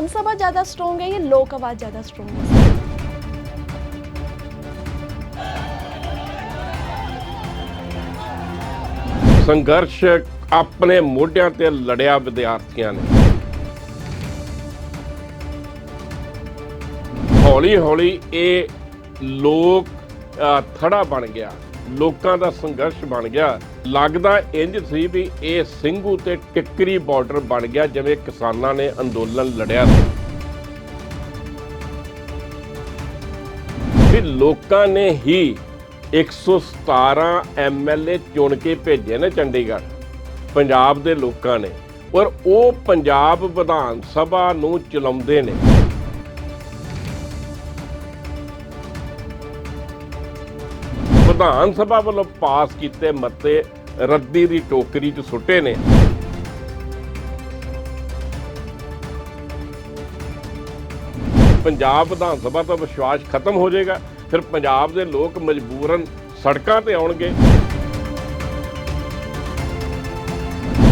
ਵਿਧਾਨ ਸਭਾ ਜ਼ਿਆਦਾ ਸਟਰੋਂਗ ਹੈ ਜਾਂ ਲੋਕ ਆਵਾਜ਼ ਜ਼ਿਆਦਾ ਸਟਰੋਂਗ ਹੈ? ਸੰਘਰਸ਼ ਆਪਣੇ ਮੋਢਿਆਂ ਤੇ ਲੜਿਆ ਵਿਦਿਆਰਥੀਆਂ ਨੇ। ਹੌਲੀ ਹੌਲੀ ਇਹ ਲੋਕ ਅ, ਥੜਾ ਬਣ ਗਿਆ। ਲੋਕਾਂ ਦਾ ਸੰਘਰਸ਼ ਬਣ ਗਿਆ। ਲੱਗਦਾ ਇੰਜ ਸੀ ਵੀ ਇਹ ਸਿੰਘੂ ਤੇ ਟਿੱਕਰੀ ਬਾਰਡਰ ਬਣ ਗਿਆ, ਜਿਵੇਂ ਕਿਸਾਨਾਂ ਨੇ ਅੰਦੋਲਨ ਲੜਿਆ ਸੀ। ਵੀ ਲੋਕਾਂ ਨੇ ਹੀ 117 ਐਮਐਲਏ ਚੁਣ ਕੇ ਭੇਜੇ ਨੇ ਚੰਡੀਗੜ੍ਹ, ਪੰਜਾਬ ਦੇ ਲੋਕਾਂ ਨੇ। ਔਰ ਉਹ ਪੰਜਾਬ ਵਿਧਾਨ ਸਭਾ ਨੂੰ ਚਲਾਉਂਦੇ ਨੇ। ਵਿਧਾਨ ਸਭਾ ਵੱਲੋਂ ਪਾਸ ਕੀਤੇ ਮਤੇ ਰੱਦੀ ਦੀ ਟੋਕਰੀ 'ਚ ਸੁੱਟੇ ਨੇ। ਪੰਜਾਬ ਵਿਧਾਨ ਸਭਾ ਤੋਂ ਵਿਸ਼ਵਾਸ ਖਤਮ ਹੋ ਜਾਏਗਾ, ਫਿਰ ਪੰਜਾਬ ਦੇ ਲੋਕ ਮਜਬੂਰਨ ਸੜਕਾਂ ਤੇ ਆਉਣਗੇ।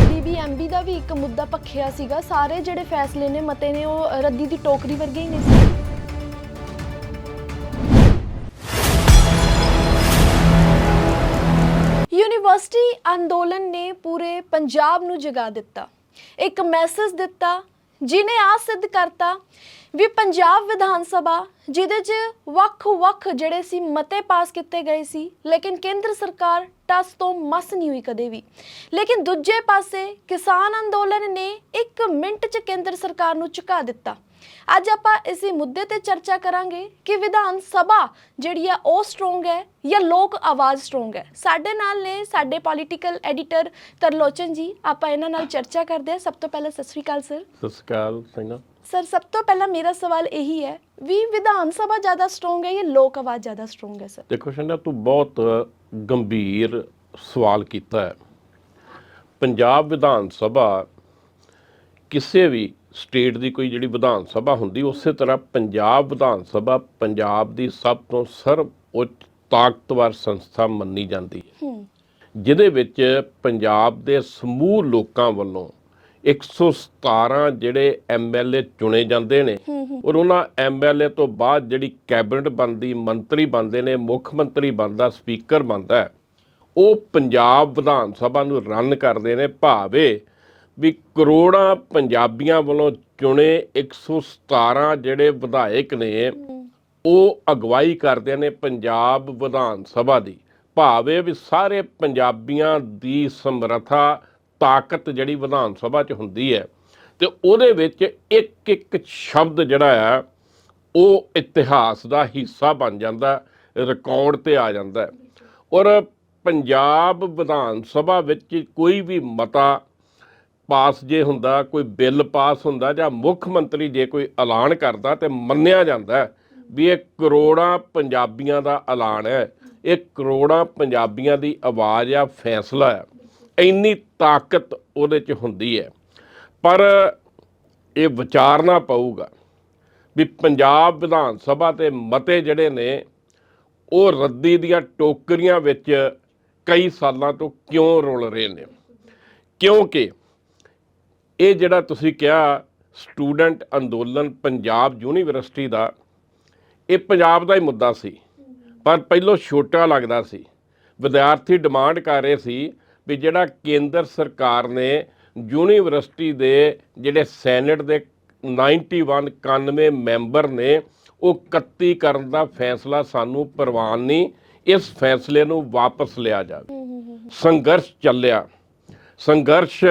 ਬੀਬੀਐਮਬੀ ਦਾ ਵੀ ਇੱਕ ਮੁੱਦਾ ਪੱਖਿਆ ਸੀਗਾ, ਸਾਰੇ ਜਿਹੜੇ ਫੈਸਲੇ ਨੇ, ਮਤੇ ਨੇ, ਉਹ ਰੱਦੀ ਦੀ ਟੋਕਰੀ ਵਰਗੇ ਹੀ ਨੇ ਸੀ। ਯੂਨੀਵਰਸਿਟੀ ਅੰਦੋਲਨ ਨੇ ਪੂਰੇ ਪੰਜਾਬ ਨੂੰ ਜਗਾ ਦਿੱਤਾ। ਇੱਕ ਮੈਸੇਜ ਦਿੱਤਾ ਜਿਨੇ ਆ ਸਿੱਧ ਕਰਤਾ ਵੀ ਪੰਜਾਬ ਵਿਧਾਨ ਸਭਾ, ਜਿਹਦੇ 'ਚ ਵੱਖ-ਵੱਖ ਜਿਹੜੇ ਸੀ ਮਤੇ ਪਾਸ ਕੀਤੇ ਗਏ ਸੀ, ਲੇਕਿਨ ਕੇਂਦਰ ਸਰਕਾਰ ਟਸ ਤੋਂ ਮਸ ਨਹੀਂ ਹੋਈ ਕਦੇ ਵੀ। ਲੇਕਿਨ ਦੂਜੇ ਪਾਸੇ ਕਿਸਾਨ ਅੰਦੋਲਨ ਨੇ 1 ਮਿੰਟ 'ਚ ਕੇਂਦਰ ਸਰਕਾਰ ਨੂੰ ਝੁਕਾ ਦਿੱਤਾ। ਅੱਜ ਆਪਾਂ ਇਸੇ ਮੁੱਦੇ ਤੇ ਚਰਚਾ ਕਰਾਂਗੇ ਕਿ ਵਿਧਾਨ ਸਭਾ ਜਿਹੜੀ ਆ ਉਹ ਸਟਰੋਂਗ ਹੈ ਜਾਂ ਲੋਕ ਆਵਾਜ਼ ਸਟਰੋਂਗ ਹੈ। ਸਾਡੇ ਨਾਲ ਨੇ ਸਾਡੇ ਪੋਲੀਟੀਕਲ ਐਡੀਟਰ ਤਰਲੋਚਨ ਜੀ ਆਪਾਂ ਇਹਨਾਂ ਨਾਲ ਚਰਚਾ ਕਰਦੇ ਹਾਂ। ਸਭ ਤੋਂ ਪਹਿਲਾਂ ਸਤਿ ਸ਼੍ਰੀ ਅਕਾਲ ਸਰ ਸਤਿ ਸ਼੍ਰੀ ਅਕਾਲ ਸਿੰਘਾ। ਸਰ ਸਭ ਤੋਂ ਪਹਿਲਾਂ ਮੇਰਾ ਸਵਾਲ ਇਹੀ ਹੈ ਵੀ ਵਿਧਾਨ ਸਭਾ ਜ਼ਿਆਦਾ ਸਟਰੋਂਗ ਹੈ ਜਾਂ ਲੋਕ ਆਵਾਜ਼ ਜ਼ਿਆਦਾ ਸਟਰੋਂਗ ਹੈ ਸਰ ਦੇਖੋ ਸ਼ੰਡਾ ਤੂੰ ਬਹੁਤ ਗੰਭੀਰ ਸਵਾਲ ਕੀਤਾ ਹੈ। ਪੰਜਾਬ ਵਿਧਾਨ ਸਭਾ ਕਿਸੇ ਵੀ ਸਟੇਟ ਦੀ ਕੋਈ ਜਿਹੜੀ ਵਿਧਾਨ ਸਭਾ ਹੁੰਦੀ ਉਸੇ ਤਰ੍ਹਾਂ ਪੰਜਾਬ ਵਿਧਾਨ ਸਭਾ ਪੰਜਾਬ ਦੀ ਸਭ ਤੋਂ ਸਰਵ ਉੱਚ ਤਾਕਤਵਰ ਸੰਸਥਾ ਮੰਨੀ ਜਾਂਦੀ ਹੈ। ਜਿਹਦੇ ਵਿੱਚ ਪੰਜਾਬ ਦੇ ਸਮੂਹ ਲੋਕਾਂ ਵੱਲੋਂ 117 ਜਿਹੜੇ ਐਮਐਲਏ ਚੁਣੇ ਜਾਂਦੇ ਨੇ ਔਰ ਉਹਨਾਂ ਐਮਐਲਏ ਤੋਂ ਬਾਅਦ ਜਿਹੜੀ ਕੈਬਨਿਟ ਬਣਦੀ ਮੰਤਰੀ ਬਣਦੇ ਨੇ ਮੁੱਖ ਮੰਤਰੀ ਬਣਦਾ ਸਪੀਕਰ ਬਣਦਾ ਉਹ ਪੰਜਾਬ ਵਿਧਾਨ ਸਭਾ ਨੂੰ ਰਨ ਕਰਦੇ ਨੇ ਭਾਵੇਂ ਵੀ ਕਰੋੜਾਂ ਪੰਜਾਬੀਆਂ ਵੱਲੋਂ ਚੁਣੇ 117 ਜਿਹੜੇ ਵਿਧਾਇਕ ਨੇ ਉਹ ਅਗਵਾਈ ਕਰਦੇ ਨੇ ਪੰਜਾਬ ਵਿਧਾਨ ਸਭਾ ਦੀ ਭਾਵੇਂ ਵੀ ਸਾਰੇ ਪੰਜਾਬੀਆਂ ਦੀ ਸਮਰੱਥਾ ਤਾਕਤ ਜਿਹੜੀ ਵਿਧਾਨ ਸਭਾ 'ਚ ਹੁੰਦੀ ਹੈ ਤੇ ਉਹਦੇ ਵਿੱਚ ਇੱਕ ਇੱਕ ਸ਼ਬਦ ਜਿਹੜਾ ਆ ਉਹ ਇਤਿਹਾਸ ਦਾ ਹਿੱਸਾ ਬਣ ਜਾਂਦਾ ਰਿਕਾਰਡ ਤੇ ਆ ਜਾਂਦਾ। ਔਰ ਪੰਜਾਬ ਵਿਧਾਨ ਸਭਾ ਵਿੱਚ ਕੋਈ ਵੀ ਮਤਾ ਪਾਸ ਜੇ ਹੁੰਦਾ, ਕੋਈ ਬਿੱਲ ਪਾਸ ਹੁੰਦਾ ਜਾਂ ਮੁੱਖ ਮੰਤਰੀ ਜੇ ਕੋਈ ਐਲਾਨ ਕਰਦਾ ਤੇ ਮੰਨਿਆ ਜਾਂਦਾ ਵੀ ਇਹ ਕਰੋੜਾਂ ਪੰਜਾਬੀਆਂ ਦਾ ਐਲਾਨ ਹੈ। ਇਹ ਕਰੋੜਾਂ ਪੰਜਾਬੀਆਂ ਦੀ ਆਵਾਜ਼ ਆ, ਫੈਸਲਾ ਹੈ। ਇੰਨੀ ਤਾਕਤ ਉਹਦੇ 'ਚ ਹੁੰਦੀ ਹੈ। ਪਰ ਇਹ ਵਿਚਾਰਨਾ ਪਊਗਾ ਵੀ ਪੰਜਾਬ ਵਿਧਾਨ ਸਭਾ ਤੇ ਮਤੇ ਜਿਹੜੇ ਨੇ, ਉਹ ਰੱਦੀ ਦੀਆਂ ਟੋਕਰੀਆਂ ਵਿੱਚ ਕਈ ਸਾਲਾਂ ਤੋਂ ਕਿਉਂ ਰੁਲ ਰਹੇ ਨੇ? ਕਿਉਂਕਿ ਇਹ ਜਿਹੜਾ ਤੁਸੀਂ ਕਿਹਾ ਸਟੂਡੈਂਟ ਅੰਦੋਲਨ ਪੰਜਾਬ ਯੂਨੀਵਰਸਿਟੀ ਦਾ ਇਹ ਪੰਜਾਬ ਦਾ ਹੀ ਮੁੱਦਾ ਸੀ। ਪਰ ਪਹਿਲੋਂ ਛੋਟਾ ਲੱਗਦਾ ਸੀ। ਵਿਦਿਆਰਥੀ ਡਿਮਾਂਡ ਕਰ ਰਹੇ ਸੀ ਵੀ ਜਿਹੜਾ ਕੇਂਦਰ ਸਰਕਾਰ ਨੇ ਯੂਨੀਵਰਸਿਟੀ ਦੇ ਜਿਹੜੇ ਸੈਨੇਟ ਦੇ 91 91 ਮੈਂਬਰ ਨੇ ਉਹ 31 ਕਰਨ ਦਾ ਫੈਸਲਾ ਸਾਨੂੰ ਪ੍ਰਵਾਨ ਨਹੀਂ ਇਸ ਫੈਸਲੇ ਨੂੰ ਵਾਪਸ ਲਿਆ ਜਾਵੇ। ਸੰਘਰਸ਼ ਚੱਲਿਆ। ਸੰਘਰਸ਼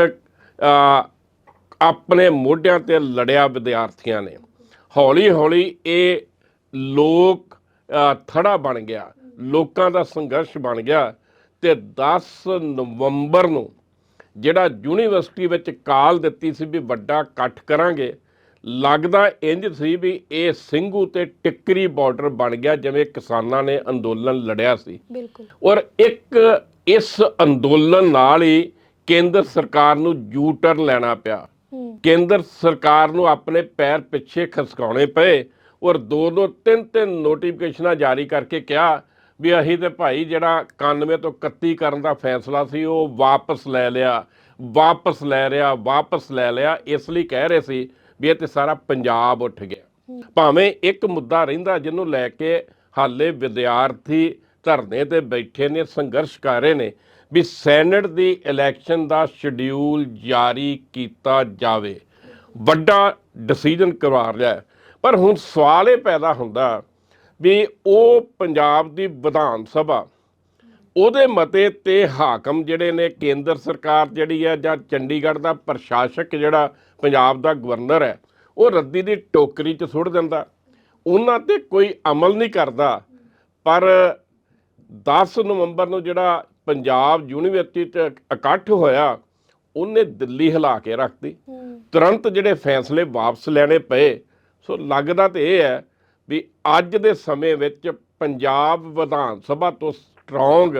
ਆਪਣੇ ਮੋਢਿਆਂ ਤੇ ਲੜਿਆ ਵਿਦਿਆਰਥੀਆਂ ਨੇ। ਹੌਲੀ ਹੌਲੀ ਇਹ ਲੋਕ ਥੜਾ ਬਣ ਗਿਆ। ਲੋਕਾਂ ਦਾ ਸੰਘਰਸ਼ ਬਣ ਗਿਆ ਤੇ 10 ਨਵੰਬਰ ਨੂੰ ਜਿਹੜਾ ਯੂਨੀਵਰਸਿਟੀ ਵਿੱਚ ਕਾਲ ਦਿੱਤੀ ਸੀ ਵੀ ਵੱਡਾ ਇਕੱਠ ਕਰਾਂਗੇ ਲੱਗਦਾ ਇੰਜ ਸੀ ਵੀ ਇਹ ਸਿੰਘੂ ਤੇ ਟਿੱਕਰੀ ਬਾਰਡਰ ਬਣ ਗਿਆ ਜਿਵੇਂ ਕਿਸਾਨਾਂ ਨੇ ਅੰਦੋਲਨ ਲੜਿਆ ਸੀ। ਬਿਲਕੁਲ। ਔਰ ਇੱਕ ਇਸ ਅੰਦੋਲਨ ਨਾਲ ਹੀ ਕੇਂਦਰ ਸਰਕਾਰ ਨੂੰ ਯੂ ਟਰਨ ਲੈਣਾ ਪਿਆ। ਕੇਂਦਰ ਸਰਕਾਰ ਨੂੰ ਆਪਣੇ ਪੈਰ ਪਿੱਛੇ ਖਸਕਾਉਣੇ ਪਏ ਔਰ ਦੋ ਦੋ ਤਿੰਨ ਤਿੰਨ ਨੋਟੀਫਿਕੇਸ਼ਨਾਂ ਜਾਰੀ ਕਰਕੇ ਕਿਹਾ ਵੀ ਅਸੀਂ ਤੇ ਭਾਈ ਜਿਹੜਾ 91 ਤੋਂ 31 ਕਰਨ ਦਾ ਫੈਸਲਾ ਸੀ ਉਹ ਵਾਪਸ ਲੈ ਲਿਆ ਵਾਪਸ ਲੈ ਰਿਆ ਵਾਪਸ ਲੈ ਲਿਆ ਇਸ ਲਈ ਕਹਿ ਰਹੇ ਸੀ ਵੀ ਇਹ ਤੇ ਸਾਰਾ ਪੰਜਾਬ ਉੱਠ ਗਿਆ। ਭਾਵੇਂ ਇੱਕ ਮੁੱਦਾ ਰਹਿੰਦਾ ਜਿਹਨੂੰ ਲੈ ਕੇ ਹਾਲੇ ਵਿਦਿਆਰਥੀ ਧਰਨੇ ਤੇ ਬੈਠੇ ਨੇ ਸੰਘਰਸ਼ ਕਰ ਰਹੇ ਨੇ ਵੀ ਸੈਨੇਟ ਦੀ ਇਲੈਕਸ਼ਨ ਦਾ ਸ਼ਡਿਊਲ ਜਾਰੀ ਕੀਤਾ ਜਾਵੇ। ਵੱਡਾ ਡਿਸੀਜਨ ਕਰਵਾ ਰਿਹਾ ਹੈ। ਪਰ ਹੁਣ ਸਵਾਲ ਇਹ ਪੈਦਾ ਹੁੰਦਾ ਵੀ ਉਹ ਪੰਜਾਬ ਦੀ ਵਿਧਾਨ ਸਭਾ, ਉਹਦੇ ਮਤੇ ਤੇ ਹਾਕਮ ਜਿਹੜੇ ਨੇ, ਕੇਂਦਰ ਸਰਕਾਰ ਜਿਹੜੀ ਹੈ ਜਾਂ ਚੰਡੀਗੜ੍ਹ ਦਾ ਪ੍ਰਸ਼ਾਸਕ ਜਿਹੜਾ ਪੰਜਾਬ ਦਾ ਗਵਰਨਰ ਹੈ, ਉਹ ਰੱਦੀ ਦੀ ਟੋਕਰੀ 'ਚ ਸੁੱਟ ਦਿੰਦਾ। ਉਹਨਾਂ ਤੇ ਕੋਈ ਅਮਲ ਨਹੀਂ ਕਰਦਾ। ਪਰ 10 ਨਵੰਬਰ ਨੂੰ ਜਿਹੜਾ ਪੰਜਾਬ ਯੂਨੀਵਰਸਿਟੀ 'ਚ ਇਕੱਠ ਹੋਇਆ ਉਹਨੇ ਦਿੱਲੀ ਹਿਲਾ ਕੇ ਰੱਖਤੀ ਤੁਰੰਤ ਜਿਹੜੇ ਫੈਸਲੇ ਵਾਪਸ ਲੈਣੇ ਪਏ ਸੋ ਲੱਗਦਾ ਤੇ ਇਹ ਹੈ ਵੀ ਅੱਜ ਦੇ ਸਮੇਂ ਵਿੱਚ ਪੰਜਾਬ ਵਿਧਾਨ ਸਭਾ ਤੋਂ ਸਟਰੋਂਗ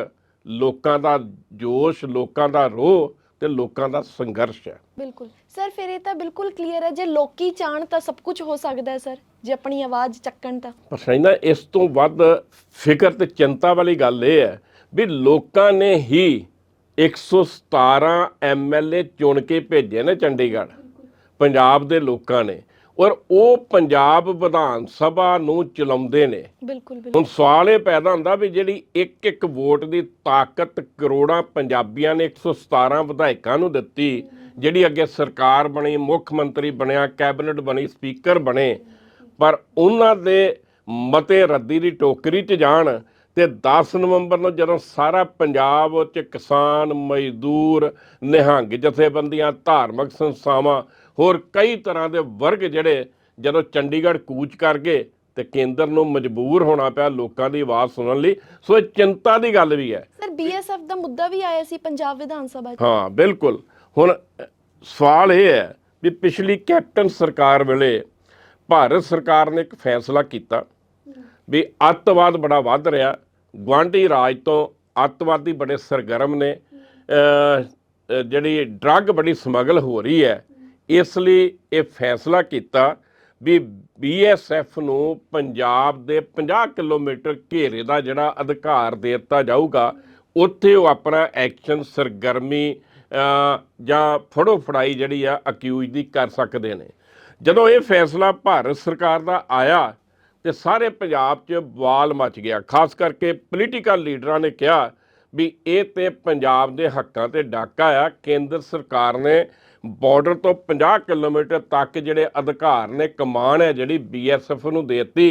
ਲੋਕਾਂ ਦਾ ਜੋਸ਼ ਲੋਕਾਂ ਦਾ ਰੋਹ ਤੇ ਲੋਕਾਂ ਦਾ ਸੰਘਰਸ਼ ਹੈ। ਬਿਲਕੁਲ। ਸਰ ਫਿਰ ਇਹ ਤਾਂ ਬਿਲਕੁਲ ਕਲੀਅਰ ਹੈ ਜੇ ਲੋਕੀ ਚਾਹਣ ਤਾਂ ਸਭ ਕੁਝ ਹੋ ਸਕਦਾ ਹੈ ਸਰ। ਜੇ ਆਪਣੀ ਆਵਾਜ਼ ਚੱਕਣ ਤਾਂ। ਪਰ ਸੈਨਾ ਇਸ ਤੋਂ ਵੱਧ ਫਿਕਰ ਤੇ ਚਿੰਤਾ ਵਾਲੀ ਗੱਲ ਇਹ ਹੈ ਵੀ ਲੋਕਾਂ ਨੇ ਹੀ 117 ਐਮਐਲਏ ਚੁਣ ਕੇ ਭੇਜੇ ਨੇ ਚੰਡੀਗੜ੍ਹ। ਪੰਜਾਬ ਦੇ ਲੋਕਾਂ ਨੇ। ਔਰ ਉਹ ਪੰਜਾਬ ਵਿਧਾਨ ਸਭਾ ਨੂੰ ਚਲਾਉਂਦੇ ਨੇ। ਬਿਲਕੁਲ ਬਿਲਕੁਲ। ਹੁਣ ਸਵਾਲ ਇਹ ਪੈਦਾ ਹੁੰਦਾ ਵੀ ਜਿਹੜੀ ਇੱਕ ਇੱਕ ਵੋਟ ਦੀ ਤਾਕਤ ਕਰੋੜਾਂ ਪੰਜਾਬੀਆਂ ਨੇ 117 ਵਿਧਾਇਕਾਂ ਨੂੰ ਦਿੱਤੀ ਜਿਹੜੀ ਅੱਗੇ ਸਰਕਾਰ ਬਣੀ ਮੁੱਖ ਮੰਤਰੀ ਬਣਿਆ ਕੈਬਨਿਟ ਬਣੀ ਸਪੀਕਰ ਬਣੇ ਪਰ ਉਹਨਾਂ ਦੇ ਮਤੇ ਰੱਦੀ ਦੀ ਟੋਕਰੀ 'ਚ ਜਾਣ ਤੇ 10 ਨਵੰਬਰ ਨੂੰ ਜਦੋਂ ਸਾਰਾ ਪੰਜਾਬ ਉਹ 'ਚ ਕਿਸਾਨ ਮਜ਼ਦੂਰ ਨਿਹੰਗ ਜਥੇਬੰਦੀਆਂ ਧਾਰਮਿਕ ਸੰਸਥਾਵਾਂ ਹੋਰ ਕਈ ਤਰ੍ਹਾਂ ਦੇ ਵਰਗ ਜਿਹੜੇ ਜਦੋਂ ਚੰਡੀਗੜ੍ਹ ਕੂਚ ਕਰ ਗਏ ਤੇ ਕੇਂਦਰ ਨੂੰ ਮਜਬੂਰ ਹੋਣਾ ਪਿਆ ਲੋਕਾਂ ਦੀ ਆਵਾਜ਼ ਸੁਣਨ ਲਈ ਸੋ ਇਹ ਚਿੰਤਾ ਦੀ ਗੱਲ ਵੀ ਹੈ। ਸਰ ਬੀਐਸਐਫ ਦਾ ਮੁੱਦਾ ਵੀ ਆਇਆ ਸੀ ਪੰਜਾਬ ਵਿਧਾਨ ਸਭਾ 'ਚ। ਹਾਂ ਬਿਲਕੁਲ। ਹੁਣ ਸਵਾਲ ਇਹ ਹੈ ਵੀ ਪਿਛਲੀ ਕੈਪਟਨ ਸਰਕਾਰ ਵੇਲੇ ਭਾਰਤ ਸਰਕਾਰ ਨੇ ਇੱਕ ਫੈਸਲਾ ਕੀਤਾ ਵੀ ਅੱਤਵਾਦ ਬੜਾ ਵੱਧ ਰਿਹਾ। ਗੁਆਂਢੀ ਰਾਜ ਤੋਂ ਅੱਤਵਾਦੀ ਬੜੇ ਸਰਗਰਮ ਨੇ ਜਿਹੜੀ ਡਰੱਗ ਬੜੀ ਸਮਗਲ ਹੋ ਰਹੀ ਹੈ, ਇਸ ਲਈ ਇਹ ਫੈਸਲਾ ਕੀਤਾ ਵੀ ਬੀਐਸਐਫ ਨੂੰ ਪੰਜਾਬ ਦੇ 50 ਕਿਲੋਮੀਟਰ ਘੇਰੇ ਦਾ ਜਿਹੜਾ ਅਧਿਕਾਰ ਦੇ ਦਿੱਤਾ ਜਾਊਗਾ, ਉੱਥੇ ਉਹ ਆਪਣਾ ਐਕਸ਼ਨ ਸਰਗਰਮੀ ਜਾਂ ਫੜੋ ਫੜਾਈ ਜਿਹੜੀ ਆ ਅਕਿਊਜ਼ ਦੀ ਕਰ ਸਕਦੇ ਨੇ। ਜਦੋਂ ਇਹ ਫੈਸਲਾ ਭਾਰਤ ਸਰਕਾਰ ਦਾ ਆਇਆ ਤੇ ਸਾਰੇ ਪੰਜਾਬ 'ਚ ਵਾਲ ਮਚ ਗਿਆ। ਖਾਸ ਕਰਕੇ ਪੋਲੀਟੀਕਲ ਲੀਡਰਾਂ ਨੇ ਕਿਹਾ ਵੀ ਇਹ ਤੇ ਪੰਜਾਬ ਦੇ ਹੱਕਾਂ ਤੇ ਡਾਕਾ ਆ। ਕੇਂਦਰ ਸਰਕਾਰ ਨੇ ਬਾਰਡਰ ਤੋਂ 50 ਕਿਲੋਮੀਟਰ ਤੱਕ ਜਿਹੜੇ ਅਧਿਕਾਰ ਨੇ ਕਮਾਨ ਹੈ ਜਿਹੜੀ ਬੀਐਸਐਫ ਨੂੰ ਦੇਤੀ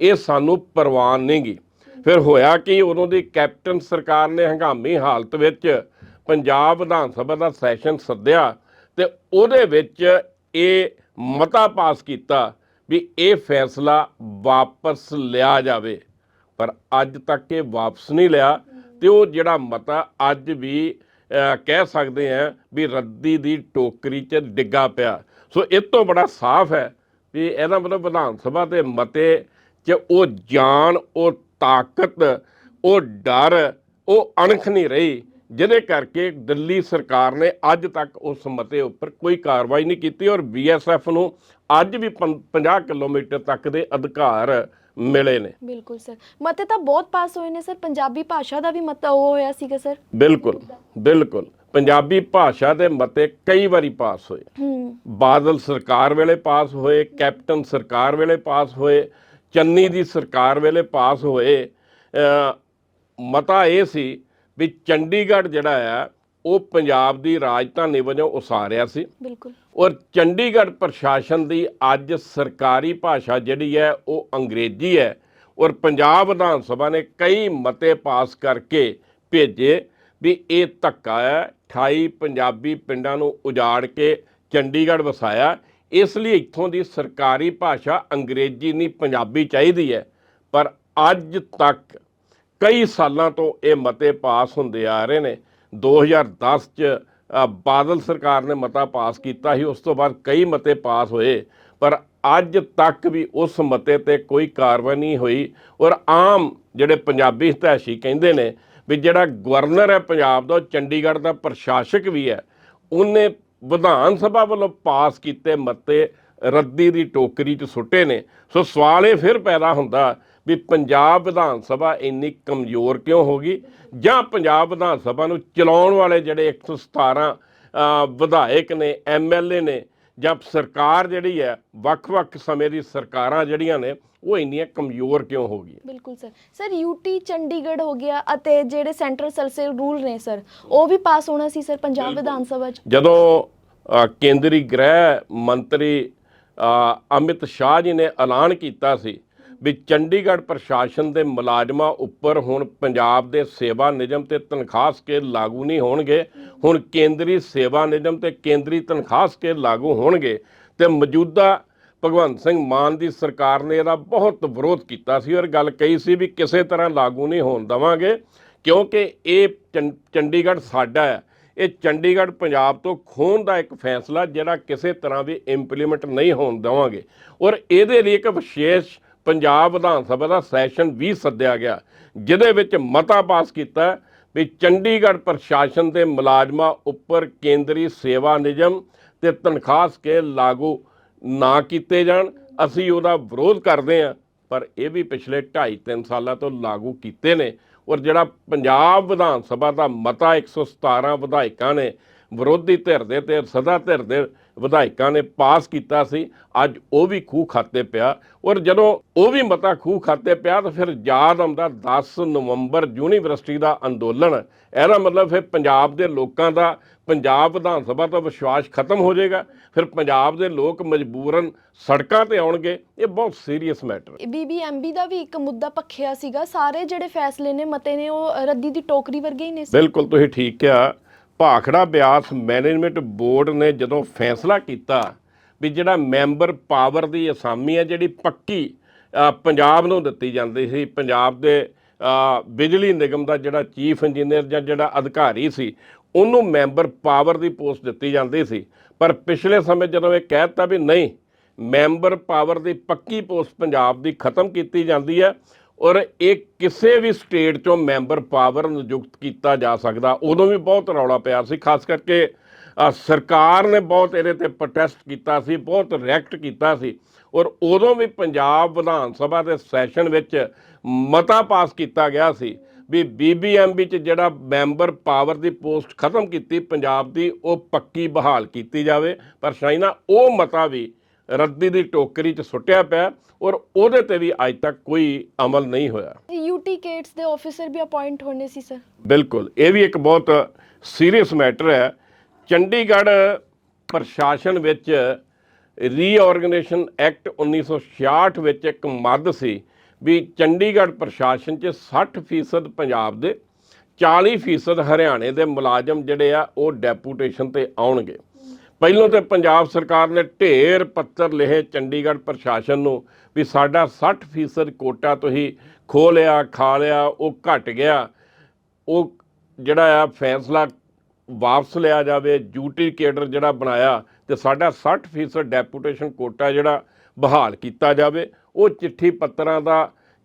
ਇਹ ਸਾਨੂੰ ਪ੍ਰਵਾਨ ਨਹੀਂਗੀ ਫਿਰ ਹੋਇਆ ਕਿ? ਉਦੋਂ ਦੀ ਕੈਪਟਨ ਸਰਕਾਰ ਨੇ ਹੰਗਾਮੀ ਹਾਲਤ ਵਿੱਚ ਪੰਜਾਬ ਵਿਧਾਨ ਸਭਾ ਦਾ ਸੈਸ਼ਨ ਸੱਦਿਆ ਤੇ ਉਹਦੇ ਵਿੱਚ ਇਹ ਮਤਾ ਪਾਸ ਕੀਤਾ ਵੀ ਇਹ ਫੈਸਲਾ ਵਾਪਸ ਲਿਆ ਜਾਵੇ। ਪਰ ਅੱਜ ਤੱਕ ਇਹ ਵਾਪਸ ਨਹੀਂ ਲਿਆ। ਤੇ ਉਹ ਜਿਹੜਾ ਮਤਾ ਅੱਜ ਵੀ ਕਹਿ ਸਕਦੇ ਆ ਵੀ ਰੱਦੀ ਦੀ ਟੋਕਰੀ 'ਚ ਡਿੱਗਾ ਪਿਆ। ਸੋ ਇਹ ਤੋਂ ਬੜਾ ਸਾਫ਼ ਹੈ ਵੀ ਇਹਦਾ ਮਤਲਬ ਵਿਧਾਨ ਸਭਾ ਦੇ ਮਤੇ 'ਚ ਉਹ ਜਾਨ, ਉਹ ਤਾਕਤ, ਉਹ ਡਰ, ਉਹ ਅਣਖ ਨਹੀਂ ਰਹੀ। ਜਿਹਦੇ ਕਰਕੇ ਦਿੱਲੀ ਸਰਕਾਰ ਨੇ ਅੱਜ ਤੱਕ ਉਸ ਮਤੇ ਉੱਪਰ ਕੋਈ ਕਾਰਵਾਈ ਨਹੀਂ ਕੀਤੀ ਔਰ ਬੀਐਸਐਫ ਨੂੰ ਅੱਜ ਵੀ ਪੰ- 50 ਕਿਲੋਮੀਟਰ ਤੱਕ ਦੇ ਅਧਿਕਾਰ ਮਿਲੇ ਨੇ। ਬਿਲਕੁਲ ਸਰ। ਮਤੇ ਤਾਂ ਬਹੁਤ ਪਾਸ ਹੋਏ ਨੇ ਸਰ। ਪੰਜਾਬੀ ਭਾਸ਼ਾ ਦਾ ਵੀ ਮਤਾ ਉਹ ਹੋਇਆ ਸੀਗਾ ਸਰ। ਬਿਲਕੁਲ ਬਿਲਕੁਲ। ਪੰਜਾਬੀ ਭਾਸ਼ਾ ਦੇ ਮਤੇ ਕਈ ਵਾਰੀ ਪਾਸ ਹੋਏ। ਬਾਦਲ ਸਰਕਾਰ ਵੇਲੇ ਪਾਸ ਹੋਏ ਕੈਪਟਨ ਸਰਕਾਰ ਵੇਲੇ ਪਾਸ ਹੋਏ ਚੰਨੀ ਦੀ ਸਰਕਾਰ ਵੇਲੇ ਪਾਸ ਹੋਏ। ਮਤਾ ਇਹ ਸੀ ਵੀ ਚੰਡੀਗੜ੍ਹ ਜਿਹੜਾ ਆ ਉਹ ਪੰਜਾਬ ਦੀ ਰਾਜਧਾਨੀ ਵਜੋਂ ਉਸਾਰਿਆ ਸੀ। ਬਿਲਕੁਲ। ਔਰ ਚੰਡੀਗੜ੍ਹ ਪ੍ਰਸ਼ਾਸਨ ਦੀ ਅੱਜ ਸਰਕਾਰੀ ਭਾਸ਼ਾ ਜਿਹੜੀ ਹੈ ਉਹ ਅੰਗਰੇਜ਼ੀ ਹੈ। ਔਰ ਪੰਜਾਬ ਵਿਧਾਨ ਸਭਾ ਨੇ ਕਈ ਮਤੇ ਪਾਸ ਕਰਕੇ ਭੇਜੇ ਵੀ ਇਹ ਧੱਕਾ ਹੈ 28 ਪੰਜਾਬੀ ਪਿੰਡਾਂ ਨੂੰ ਉਜਾੜ ਕੇ ਚੰਡੀਗੜ੍ਹ ਵਸਾਇਆ। ਇਸ ਲਈ ਇੱਥੋਂ ਦੀ ਸਰਕਾਰੀ ਭਾਸ਼ਾ ਅੰਗਰੇਜ਼ੀ ਨਹੀਂ ਪੰਜਾਬੀ ਚਾਹੀਦੀ ਹੈ। ਪਰ ਅੱਜ ਤੱਕ ਕਈ ਸਾਲਾਂ ਤੋਂ ਇਹ ਮਤੇ ਪਾਸ ਹੁੰਦੇ ਆ ਰਹੇ ਨੇ। 2010 ਚ ਬਾਦਲ ਸਰਕਾਰ ਨੇ ਮਤਾ ਪਾਸ ਕੀਤਾ ਸੀ, ਉਸ ਤੋਂ ਬਾਅਦ ਕਈ ਮਤੇ ਪਾਸ ਹੋਏ, ਪਰ ਅੱਜ ਤੱਕ ਵੀ ਉਸ ਮਤੇ ਤੇ ਕੋਈ ਕਾਰਵਾਈ ਨਹੀਂ ਹੋਈ। ਔਰ ਆਮ ਜਿਹੜੇ ਪੰਜਾਬੀ ਹਿਤੈਸ਼ੀ ਕਹਿੰਦੇ ਨੇ ਵੀ ਜਿਹੜਾ ਗਵਰਨਰ ਹੈ ਪੰਜਾਬ ਦਾ, ਉਹ ਚੰਡੀਗੜ੍ਹ ਦਾ ਪ੍ਰਸ਼ਾਸਕ ਵੀ ਹੈ, ਉਹਨੇ ਵਿਧਾਨ ਸਭਾ ਵੱਲੋਂ ਪਾਸ ਕੀਤੇ ਮਤੇ ਰੱਦੀ ਦੀ ਟੋਕਰੀ 'ਚ ਸੁੱਟੇ ਨੇ। ਸੋ ਸਵਾਲ ਇਹ ਫਿਰ ਪੈਦਾ ਹੁੰਦਾ ਵੀ ਪੰਜਾਬ ਵਿਧਾਨ ਸਭਾ ਇੰਨੀ ਕਮਜ਼ੋਰ ਕਿਉਂ ਹੋ ਗਈ? ਜਾਂ ਪੰਜਾਬ ਵਿਧਾਨ ਸਭਾ ਨੂੰ ਚਲਾਉਣ ਵਾਲੇ ਜਿਹੜੇ 117 ਅ, ਵਿਧਾਇਕ ਨੇ ਐਮਐਲਏ ਨੇ ਜਾਂ ਸਰਕਾਰ ਜਿਹੜੀ ਹੈ ਵੱਖ-ਵੱਖ ਸਮੇਂ ਦੀ ਸਰਕਾਰਾਂ ਜਿਹੜੀਆਂ ਨੇ ਉਹ ਇੰਨੀਆਂ ਕਮਜ਼ੋਰ ਕਿਉਂ ਹੋ ਗਈਆਂ? ਬਿਲਕੁਲ ਸਰ। ਸਰ ਯੂਟੀ ਚੰਡੀਗੜ੍ਹ ਹੋ ਗਿਆ ਅਤੇ ਜਿਹੜੇ ਸੈਂਟਰਲ ਸੈਲਸਲ ਰੂਲ ਨੇ ਸਰ ਉਹ ਵੀ ਪਾਸ ਹੋਣਾ ਸੀ ਸਰ ਪੰਜਾਬ ਵਿਧਾਨ ਸਭਾ 'ਚ? ਜਦੋਂ ਕੇਂਦਰੀ ਗ੍ਰਹਿ ਮੰਤਰੀ ਅਮਿਤ ਸ਼ਾਹ ਜੀ ਨੇ ਐਲਾਨ ਕੀਤਾ ਸੀ ਵੀ ਚੰਡੀਗੜ੍ਹ ਪ੍ਰਸ਼ਾਸਨ ਦੇ ਮੁਲਾਜ਼ਮਾਂ ਉੱਪਰ ਹੁਣ ਪੰਜਾਬ ਦੇ ਸੇਵਾ ਨਿਯਮ ਤੇ ਤਨਖਾਹ ਸਕੇਲ ਲਾਗੂ ਨਹੀਂ ਹੋਣਗੇ। ਹੁਣ ਕੇਂਦਰੀ ਸੇਵਾ ਨਿਯਮ ਤੇ ਕੇਂਦਰੀ ਤਨਖਾਹ ਸਕੇਲ ਲਾਗੂ ਹੋਣਗੇ ਤੇ ਮੌਜੂਦਾ ਭਗਵੰਤ ਸਿੰਘ ਮਾਨ ਦੀ ਸਰਕਾਰ ਨੇ ਇਹਦਾ ਬਹੁਤ ਵਿਰੋਧ ਕੀਤਾ ਸੀ ਔਰ ਗੱਲ ਕਹੀ ਸੀ ਵੀ ਕਿਸੇ ਤਰ੍ਹਾਂ ਲਾਗੂ ਨਹੀਂ ਹੋਣ ਦਵਾਂਗੇ, ਕਿਉਂਕਿ ਇਹ ਚੰ- ਚੰਡੀਗੜ੍ਹ ਸਾਡਾ ਹੈ। ਇਹ ਚੰਡੀਗੜ੍ਹ ਪੰਜਾਬ ਤੋਂ ਖੋਹਣ ਦਾ ਇੱਕ ਫੈਸਲਾ ਜਿਹੜਾ ਕਿਸੇ ਤਰ੍ਹਾਂ ਵੀ ਇੰਪਲੀਮੈਂਟ ਨਹੀਂ ਹੋਣ ਦੇਵਾਂਗੇ। ਔਰ ਇਹਦੇ ਲਈ ਇੱਕ ਵਿਸ਼ੇਸ਼ ਪੰਜਾਬ ਵਿਧਾਨ ਸਭਾ ਦਾ ਸੈਸ਼ਨ ਵੀ ਸੱਦਿਆ ਗਿਆ, ਜਿਹਦੇ ਵਿੱਚ ਮਤਾ ਪਾਸ ਕੀਤਾ ਵੀ ਚੰਡੀਗੜ੍ਹ ਪ੍ਰਸ਼ਾਸਨ ਦੇ ਮੁਲਾਜ਼ਮਾਂ ਉੱਪਰ ਕੇਂਦਰੀ ਸੇਵਾ ਨਿਯਮ ਤੇ ਤਨਖਾਹ ਸਕੇਲ ਲਾਗੂ ਨਾ ਕੀਤੇ ਜਾਣ। ਅਸੀਂ ਉਹਦਾ ਵਿਰੋਧ ਕਰਦੇ ਹਾਂ, ਪਰ ਇਹ ਵੀ ਪਿਛਲੇ 2.5 3 ਸਾਲਾਂ ਤੋਂ ਲਾਗੂ ਕੀਤੇ ਨੇ ਔਰ ਜਿਹੜਾ ਪੰਜਾਬ ਵਿਧਾਨ ਸਭਾ ਦਾ ਮਤਾ 117 ਵਿਧਾਇਕਾਂ ਨੇ ਵਿਰੋਧੀ ਧਿਰ ਦੇ ਤੇ ਸਦਾ ਧਿਰ ਦੇ ਵਿਧਾਇਕਾਂ ਨੇ ਪਾਸ ਕੀਤਾ ਸੀ। ਅੱਜ ਉਹ ਵੀ ਖੂਹ ਖਾਤੇ ਪਿਆ। ਔਰ ਜਦੋਂ ਉਹ ਵੀ ਮਤਾ ਖੂਹ ਖਾਤੇ ਪਿਆ ਤਾਂ ਫਿਰ ਯਾਦ ਆਉਂਦਾ 10 ਨਵੰਬਰ ਯੂਨੀਵਰਸਿਟੀ ਦਾ ਅੰਦੋਲਨ। ਇਹਦਾ ਮਤਲਬ ਫਿਰ ਪੰਜਾਬ ਦੇ ਲੋਕਾਂ ਦਾ ਪੰਜਾਬ ਵਿਧਾਨ ਸਭਾ ਤੋਂ ਵਿਸ਼ਵਾਸ ਖਤਮ ਹੋ ਜਾਏਗਾ। ਫਿਰ ਪੰਜਾਬ ਦੇ ਲੋਕ ਮਜਬੂਰਨ ਸੜਕਾਂ ਤੇ ਆਉਣਗੇ। ਇਹ ਬਹੁਤ ਸੀਰੀਅਸ ਮੈਟਰ ਹੈ। ਬੀਬੀਐਮਬੀ ਦਾ ਵੀ ਇੱਕ ਮੁੱਦਾ ਪੱਖਿਆ ਸੀਗਾ। ਸਾਰੇ ਜਿਹੜੇ ਫੈਸਲੇ ਨੇ ਮਤੇ ਨੇ ਉਹ ਰੱਦੀ ਦੀ ਟੋਕਰੀ ਵਰਗੇ ਹੀ ਨੇ। ਬਿਲਕੁਲ ਤੁਸੀਂ ਠੀਕ ਕਿਹਾ। ਭਾਖੜਾ ਬਿਆਸ ਮੈਨੇਜਮੈਂਟ ਬੋਰਡ ਨੇ ਜਦੋਂ ਫੈਸਲਾ ਕੀਤਾ ਵੀ ਜਿਹੜਾ ਮੈਂਬਰ ਪਾਵਰ ਦੀ ਅਸਾਮੀ ਹੈ, ਜਿਹੜੀ ਪੱਕੀ ਪੰਜਾਬ ਨੂੰ ਦਿੱਤੀ ਜਾਂਦੀ ਸੀ, ਪੰਜਾਬ ਦੇ ਬਿਜਲੀ ਨਿਗਮ ਦਾ ਜਿਹੜਾ ਚੀਫ ਇੰਜੀਨੀਅਰ ਜਾਂ ਜਿਹੜਾ ਅਧਿਕਾਰੀ ਸੀ, ਉਹਨੂੰ ਮੈਂਬਰ ਪਾਵਰ ਦੀ ਪੋਸਟ ਦਿੱਤੀ ਜਾਂਦੀ ਸੀ। ਪਰ ਪਿਛਲੇ ਸਮੇਂ ਜਦੋਂ ਇਹ ਕਹਿ ਦਿੱਤਾ ਵੀ ਨਹੀਂ, ਮੈਂਬਰ ਪਾਵਰ ਦੀ ਪੱਕੀ ਪੋਸਟ ਪੰਜਾਬ ਦੀ ਖਤਮ ਕੀਤੀ ਜਾਂਦੀ ਹੈ ਔਰ ਇਹ ਕਿਸੇ ਵੀ ਸਟੇਟ ਚੋਂ ਮੈਂਬਰ ਪਾਵਰ ਨਿਯੁਕਤ ਕੀਤਾ ਜਾ ਸਕਦਾ, ਉਦੋਂ ਵੀ ਬਹੁਤ ਰੌਲਾ ਪਿਆ ਸੀ, ਖਾਸ ਕਰਕੇ ਸਰਕਾਰ ਨੇ ਬਹੁਤ ਇਹਦੇ ਤੇ ਪ੍ਰੋਟੈਸਟ ਕੀਤਾ ਸੀ, ਬਹੁਤ ਰਿਐਕਟ ਕੀਤਾ ਸੀ ਔਰ ਉਦੋਂ ਵੀ ਪੰਜਾਬ ਵਿਧਾਨ ਸਭਾ ਦੇ ਸੈਸ਼ਨ ਵਿੱਚ ਮਤਾ ਪਾਸ ਕੀਤਾ ਗਿਆ ਸੀ ਵੀ ਬੀਬੀਐਮਬੀ ਚ ਜਿਹੜਾ ਮੈਂਬਰ ਪਾਵਰ ਦੀ ਪੋਸਟ ਖਤਮ ਕੀਤੀ, ਪੰਜਾਬ ਦੀ ਉਹ ਪੱਕੀ ਬਹਾਲ ਕੀਤੀ ਜਾਵੇ, ਪਰ ਸ਼ਾਇਨਾ ਉਹ ਮਤਾ ਵੀ ਰੱਦੀ ਦੀ ਟੋਕਰੀ ਚ ਸੁੱਟਿਆ ਪਿਆ ਔਰ ਉਹਦੇ ਤੇ ਵੀ ਅੱਜ ਤੱਕ ਕੋਈ ਅਮਲ ਨਹੀਂ ਹੋਇਆ। ਯੂਟੀ ਕੇਟਸ ਦੇ ਆਫੀਸਰ ਵੀ ਅਪਾਇੰਟ ਹੋਣੇ ਸੀ ਸਰ ਬਿਲਕੁਲ ਇਹ ਵੀ ਇੱਕ ਬਹੁਤ ਸੀਰੀਅਸ ਮੈਟਰ ਹੈ। ਚੰਡੀਗੜ੍ਹ ਪ੍ਰਸ਼ਾਸਨ ਵਿੱਚ ਰੀਆਰਗੇਨਾਈਜੇਸ਼ਨ ਐਕਟ 1966 ਵਿੱਚ ਇੱਕ ਮੱਦ ਸੀ ਵੀ ਚੰਡੀਗੜ੍ਹ ਪ੍ਰਸ਼ਾਸਨ 'ਚ 60% ਪੰਜਾਬ ਦੇ 40% ਹਰਿਆਣੇ ਦੇ ਮੁਲਾਜ਼ਮ ਜਿਹੜੇ ਆ ਉਹ ਡੈਪੂਟੇਸ਼ਨ ਤੇ ਆਉਣਗੇ। ਪਹਿਲੋਂ ਤੇ ਪੰਜਾਬ ਸਰਕਾਰ ਨੇ ਢੇਰ ਪੱਤਰ ਲਿਖੇ ਚੰਡੀਗੜ੍ਹ ਪ੍ਰਸ਼ਾਸਨ ਨੂੰ ਵੀ ਸਾਡਾ 60% ਕੋਟਾ ਤੁਸੀਂ ਖੋਹ ਲਿਆ, ਖਾ ਲਿਆ, ਉਹ ਘਟ ਗਿਆ। ਉਹ ਜਿਹੜਾ ਆ ਫੈਸਲਾ ਵਾਪਸ ਲਿਆ ਜਾਵੇ ਡਿਊਟੀ ਕੇਡਰ ਜਿਹੜਾ ਬਣਾਇਆ ਤੇ ਸਾਡਾ 60% ਡੈਪੂਟੇਸ਼ਨ ਕੋਟਾ ਜਿਹੜਾ ਬਹਾਲ ਕੀਤਾ ਜਾਵੇ, ਉਹ ਚਿੱਠੀ ਪੱਤਰਾਂ ਦਾ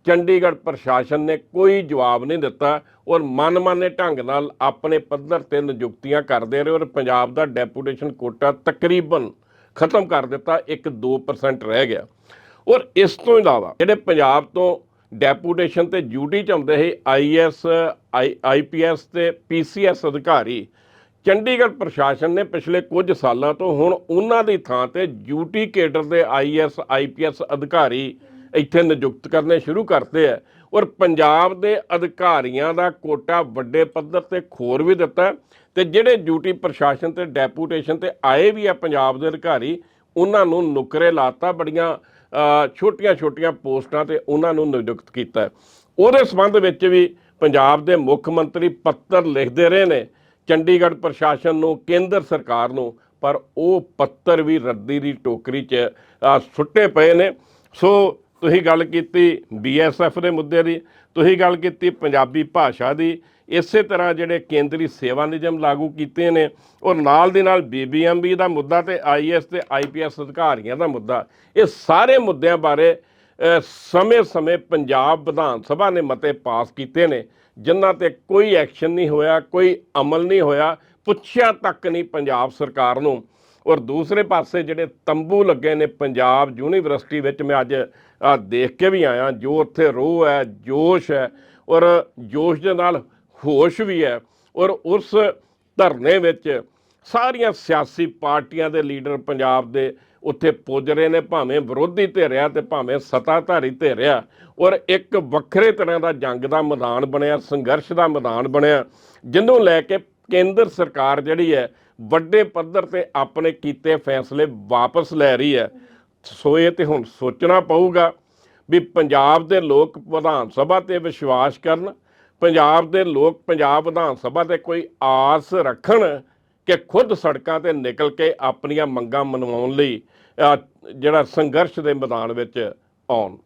ਚੰਡੀਗੜ੍ਹ ਪ੍ਰਸ਼ਾਸਨ ਨੇ ਕੋਈ ਜਵਾਬ ਨਹੀਂ ਦਿੱਤਾ ਔਰ ਮਨਮਾਨੇ ਢੰਗ ਨਾਲ ਆਪਣੇ ਪੱਧਰ ਤੇ ਨਿਯੁਕਤੀਆਂ ਕਰਦੇ ਰਹੇ ਔਰ ਪੰਜਾਬ ਦਾ ਡੈਪੂਟੇਸ਼ਨ ਕੋਟਾ ਤਕਰੀਬਨ ਖਤਮ ਕਰ ਦਿੱਤਾ, ਇੱਕ 2% ਰਹਿ ਗਿਆ। ਔਰ ਇਸ ਤੋਂ ਇਲਾਵਾ ਜਿਹੜੇ ਪੰਜਾਬ ਤੋਂ ਡੈਪੂਟੇਸ਼ਨ ਤੇ ਡਿਊਟੀ ਚ ਆਉਂਦੇ ਸੀ ਆਈਐਸ ਆਈਪੀਐਸ ਤੇ ਪੀਸੀਐਸ ਅਧਿਕਾਰੀ, ਚੰਡੀਗੜ੍ਹ ਪ੍ਰਸ਼ਾਸਨ ਨੇ ਪਿਛਲੇ ਕੁਝ ਸਾਲਾਂ ਤੋਂ ਹੁਣ ਉਹਨਾਂ ਦੀ ਥਾਂ ਤੇ ਡਿਊਟੀ ਕੇਡਰ ਦੇ ਆਈਐਸ ਆਈਪੀਐਸ ਅਧਿਕਾਰੀ ਇੱਥੇ ਨਿਯੁਕਤ ਕਰਨੇ ਸ਼ੁਰੂ ਕਰਤੇ ਹੈ ਔਰ ਪੰਜਾਬ ਦੇ ਅਧਿਕਾਰੀਆਂ ਦਾ ਕੋਟਾ ਵੱਡੇ ਪੱਧਰ ਤੇ ਖੋਰ ਵੀ ਦਿੱਤਾ ਹੈ ਤੇ ਜਿਹੜੇ ਡਿਊਟੀ ਪ੍ਰਸ਼ਾਸਨ ਤੇ ਡੈਪੂਟੇਸ਼ਨ ਤੇ ਆਏ ਵੀ ਆ ਪੰਜਾਬ ਦੇ ਅਧਿਕਾਰੀ, ਉਹਨਾਂ ਨੂੰ ਨੁਕਰੇ ਲਾਤਾ, ਬੜੀਆਂ ਛੋਟੀਆਂ-ਛੋਟੀਆਂ ਪੋਸਟਾਂ ਤੇ ਉਹਨਾਂ ਨੂੰ ਨਿਯੁਕਤ ਕੀਤਾ ਉਹਦੇ ਸੰਬੰਧ ਵਿੱਚ ਵੀ ਪੰਜਾਬ ਦੇ ਮੁੱਖ ਮੰਤਰੀ ਪੱਤਰ ਲਿਖਦੇ ਰਹੇ ਨੇ, ਚੰਡੀਗੜ੍ਹ ਪ੍ਰਸ਼ਾਸਨ ਨੂੰ, ਕੇਂਦਰ ਸਰਕਾਰ ਨੂੰ, ਪਰ ਉਹ ਪੱਤਰ ਵੀ ਰੱਦੀ ਦੀ ਟੋਕਰੀ 'ਚ ਸੁੱਟੇ ਪਏ ਨੇ। ਸੋ ਤੁਸੀਂ ਗੱਲ ਕੀਤੀ ਬੀਐਸਐਫ ਦੇ ਮੁੱਦੇ ਦੀ, ਤੁਸੀਂ ਗੱਲ ਕੀਤੀ ਪੰਜਾਬੀ ਭਾਸ਼ਾ ਦੀ, ਇਸੇ ਤਰ੍ਹਾਂ ਜਿਹੜੇ ਕੇਂਦਰੀ ਸੇਵਾ ਨਿਯਮ ਲਾਗੂ ਕੀਤੇ ਨੇ ਔਰ ਨਾਲ ਦੀ ਨਾਲ ਬੀਬੀਐਮਬੀ ਦਾ ਮੁੱਦਾ ਤੇ ਆਈਐਸ ਤੇ ਆਈਪੀਐਸ ਅਧਿਕਾਰੀਆਂ ਦਾ ਮੁੱਦਾ, ਇਹ ਸਾਰੇ ਮੁੱਦਿਆਂ ਬਾਰੇ ਸਮੇਂ-ਸਮੇਂ ਪੰਜਾਬ ਵਿਧਾਨ ਸਭਾ ਨੇ ਮਤੇ ਪਾਸ ਕੀਤੇ ਨੇ, ਜਿਨ੍ਹਾਂ ਤੇ ਕੋਈ ਐਕਸ਼ਨ ਨਹੀਂ ਹੋਇਆ, ਕੋਈ ਅਮਲ ਨਹੀਂ ਹੋਇਆ, ਪੁੱਛਿਆ ਤੱਕ ਨਹੀਂ ਪੰਜਾਬ ਸਰਕਾਰ ਨੂੰ ਔਰ ਦੂਸਰੇ ਪਾਸੇ ਜਿਹੜੇ ਤੰਬੂ ਲੱਗੇ ਨੇ ਪੰਜਾਬ ਯੂਨੀਵਰਸਿਟੀ ਵਿੱਚ, ਮੈਂ ਅੱਜ ਦੇਖ ਕੇ ਵੀ ਆਇਆ, ਜੋ ਉੱਥੇ ਰੋਹ ਹੈ, ਜੋਸ਼ ਹੈ, ਔਰ ਜੋਸ਼ ਦੇ ਨਾਲ ਹੋਸ਼ ਵੀ ਹੈ, ਔਰ ਉਸ ਧਰਨੇ ਵਿੱਚ ਸਾਰੀਆਂ ਸਿਆਸੀ ਪਾਰਟੀਆਂ ਦੇ ਲੀਡਰ ਪੰਜਾਬ ਦੇ ਉੱਥੇ ਪੁੱਜ ਰਹੇ ਨੇ, ਭਾਵੇਂ ਵਿਰੋਧੀ ਧਿਰਿਆ ਆ ਤੇ ਭਾਵੇਂ ਸਤਾਧਾਰੀ ਧਿਰਿਆ, ਔਰ ਇੱਕ ਵੱਖਰੇ ਤਰ੍ਹਾਂ ਦਾ ਜੰਗ ਦਾ ਮੈਦਾਨ ਬਣਿਆ, ਸੰਘਰਸ਼ ਦਾ ਮੈਦਾਨ ਬਣਿਆ, ਜਿਹਨੂੰ ਲੈ ਕੇ ਕੇਂਦਰ ਸਰਕਾਰ ਜਿਹੜੀ ਹੈ, ਵੱਡੇ ਪੱਧਰ ਤੇ ਆਪਣੇ ਕੀਤੇ ਫੈਸਲੇ ਵਾਪਸ ਲੈ ਰਹੀ ਹੈ। ਸੋ ਇਹ ਤੇ ਹੁਣ ਸੋਚਣਾ ਪਊਗਾ ਵੀ ਪੰਜਾਬ ਦੇ ਲੋਕ ਵਿਧਾਨ ਸਭਾ ਤੇ ਵਿਸ਼ਵਾਸ ਕਰਨ, ਪੰਜਾਬ ਦੇ ਲੋਕ ਪੰਜਾਬ ਵਿਧਾਨ ਸਭਾ ਤੇ ਕੋਈ ਆਸ ਰੱਖਣ ਕਿ ਖੁਦ ਸੜਕਾਂ ਤੇ ਨਿਕਲ ਕੇ ਆਪਣੀਆਂ ਮੰਗਾਂ ਮਨਵਾਉਣ ਲਈ ਜਿਹੜਾ ਸੰਘਰਸ਼ ਦੇ ਮੈਦਾਨ ਵਿੱਚ ਆਉਣ।